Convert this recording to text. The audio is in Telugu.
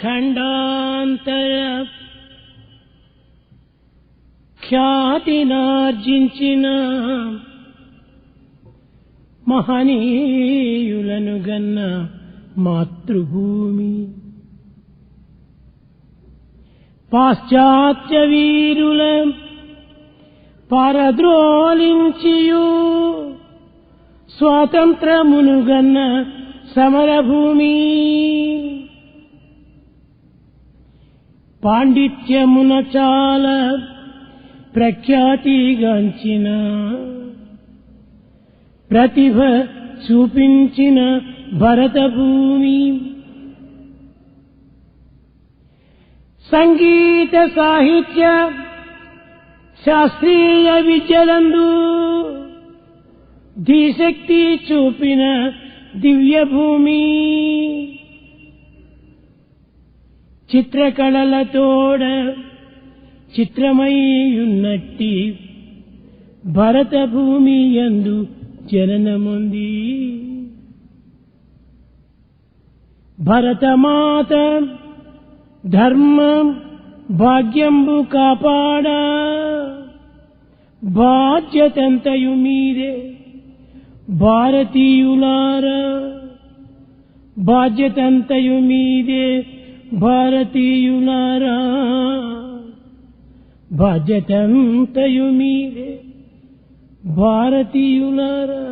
ఖండాంతర ఖ్యాతినార్జించిన మహనీయులను గన్న మాతృభూమి పాశ్చాత్య వీరుల పరద్రోలించియు స్వాతంత్రమును గన్న సమరభూమి పాండిత్యమున చాలా ప్రఖ్యాతిగాంచిన ప్రతిభ చూపించిన భరతభూమి. సంగీత సాహిత్య శాస్త్రీయ విద్యలందు ధీశక్తి చూపిన దివ్యభూమి. చిత్రకళలతోడ చిత్రమయ్యున్నట్టి భరత భూమి యందు జననముంది. భరతమాత ధర్మం భాగ్యంబు కాపాడ. బాధ్యతంతయు మీరే భారతీయులారా. బాధ్యతంతయు మీదే భారతీయులారా బాధ్యతంతయు మీరే భారతీయులారా